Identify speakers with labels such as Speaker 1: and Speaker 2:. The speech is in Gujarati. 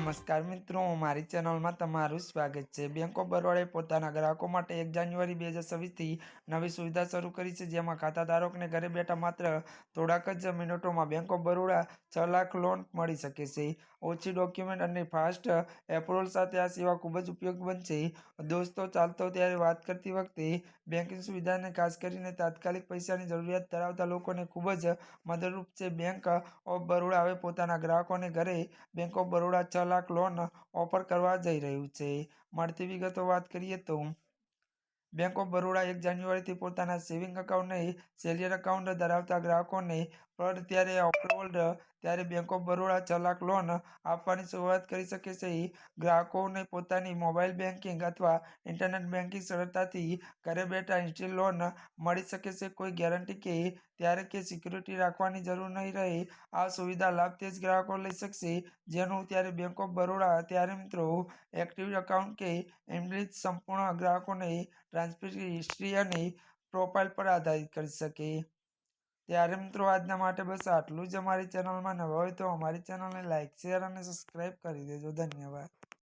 Speaker 1: નમસ્કાર મિત્રો, મારી ચેનલમાં તમારું સ્વાગત છે. બેંક ઓફ બરોડાએ પોતાના ગ્રાહકો માટે એક જાન્યુઆરી બે હજાર છવ્વીસથી નવી સુવિધા શરૂ કરી છે, જેમાં ખાતાધારકને ઘરે બેઠા માત્ર થોડાક જ મિનિટોમાં બેંક ઓફ બરોડા છ લાખ લોન મળી શકે છે. ઓછી ડોક્યુમેન્ટ અને ફાસ્ટ એપ્રુવલ સાથે આ સેવા ખૂબ જ ઉપયોગી બનશે દોસ્તો, ચાલતો ત્યારે વાત કરતી વખતે બેંકિંગ સુવિધાને ખાસ કરીને તાત્કાલિક પૈસાની જરૂરિયાત ધરાવતા લોકોને ખૂબ જ મદદરૂપ છે. બેંક ઓફ બરોડા હવે પોતાના ગ્રાહકોને ઘરે બેંક ઓફ બરોડા છ લાખ લોન ઓફર કરવા જઈ રહ્યું છે. મળતી વિગતો વાત કરીએ તો બેંક ઓફ બરોડા એક જાન્યુઆરીથી પોતાના સેવિંગ એકાઉન્ટ નહીં સેલિયર એકાઉન્ટ ધરાવતા ગ્રાહકોને પણ ત્યારે અપ્રુવલ્ડ ત્યારે બેંક ઓફ બરોડા છ લાખ લોન આપવાની શરૂઆત કરી શકે છે. ગ્રાહકોને પોતાની મોબાઈલ બેન્કિંગ અથવા ઇન્ટરનેટ બેન્કિંગ સરળતાથી ઘરે બેઠા ઇન્સ્ટન્ટ લોન મળી શકે છે. કોઈ ગેરંટી કે ત્યારે કે સિક્યુરિટી રાખવાની જરૂર નહીં રહે, આ સુવિધા લાભ તે જ ગ્રાહકો લઈ શકશે. જેનું ત્યારે બેંક ઓફ બરોડા ત્યારે મિત્રો એક્ટિવ એકાઉન્ટ કે ઇમ્પ્લિટ સંપૂર્ણ ગ્રાહકોને ટ્રાન્સફર હિસ્ટ્રી અને પ્રોફાઇલ પર આધારિત કરી શકે. ત્યારે મિત્રો, આજના માટે બસ આટલું જ. અમારી ચેનલમાં નવા હોય તો અમારી ચેનલને લાઇક શેર અને સબસ્ક્રાઈબ કરી દેજો. ધન્યવાદ.